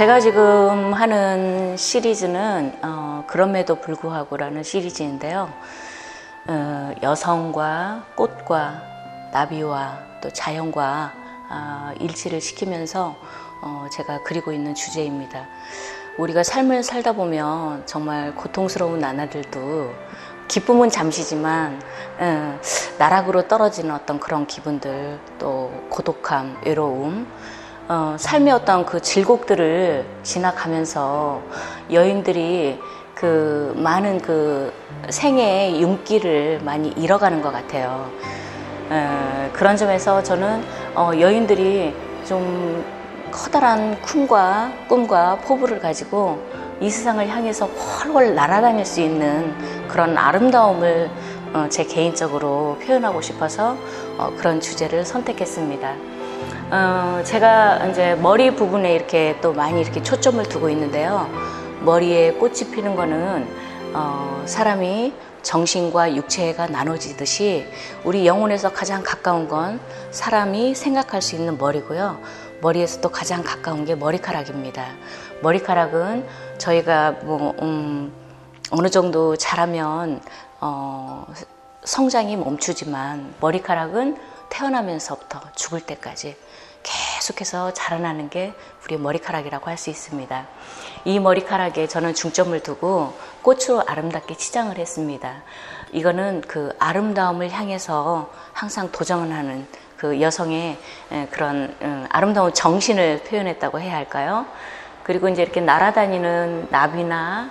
제가 지금 하는 시리즈는 어, 그럼에도 불구하고라는 시리즈인데요. 어, 여성과 꽃과 나비와 또 자연과 어, 일치를 시키면서 어, 제가 그리고 있는 주제입니다. 우리가 삶을 살다 보면 정말 고통스러운 나날들도 기쁨은 잠시지만 어, 나락으로 떨어지는 어떤 그런 기분들 또 고독함, 외로움 어, 삶의 어떤 그 질곡들을 지나가면서 여인들이 그 많은 그 생애의 윤기를 많이 잃어가는 것 같아요. 에, 그런 점에서 저는 어, 여인들이 좀 커다란 꿈과 꿈과 포부를 가지고 이 세상을 향해서 훨훨 날아다닐 수 있는 그런 아름다움을 어, 제 개인적으로 표현하고 싶어서 어, 그런 주제를 선택했습니다. 어, 제가 이제 머리 부분에 이렇게 또 많이 이렇게 초점을 두고 있는데요. 머리에 꽃이 피는 거는 어, 사람이 정신과 육체가 나눠지듯이 우리 영혼에서 가장 가까운 건 사람이 생각할 수 있는 머리고요. 머리에서 또 가장 가까운 게 머리카락입니다. 머리카락은 저희가 뭐 음, 어느 정도 자라면 어, 성장이 멈추지만 머리카락은 태어나면서부터 죽을 때까지 계속해서 자라나는 게 우리 머리카락이라고 할 수 있습니다. 이 머리카락에 저는 중점을 두고 꽃으로 아름답게 치장을 했습니다. 이거는 그 아름다움을 향해서 항상 도전을 하는 그 여성의 그런 음, 아름다운 정신을 표현했다고 해야 할까요? 그리고 이제 이렇게 날아다니는 나비나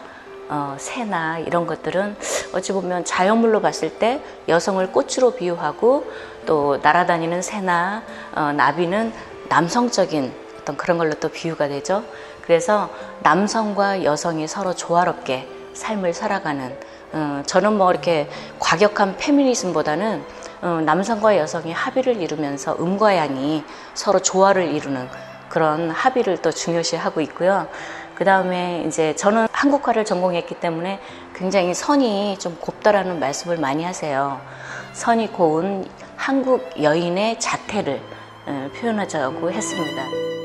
어, 새나 이런 것들은 어찌 보면 자연물로 봤을 때 여성을 꽃으로 비유하고 또 날아다니는 새나 어, 나비는 남성적인 어떤 그런 걸로 또 비유가 되죠. 그래서 남성과 여성이 서로 조화롭게 삶을 살아가는 어, 저는 뭐 이렇게 과격한 페미니즘보다는 어, 남성과 여성이 합의를 이루면서 음과 양이 서로 조화를 이루는 그런 합의를 또 중요시하고 있고요. 그 다음에 이제 저는 한국화를 전공했기 때문에 굉장히 선이 좀 곱다라는 말씀을 많이 하세요. 선이 고운 한국 여인의 자태를 어, 표현하자고 했습니다.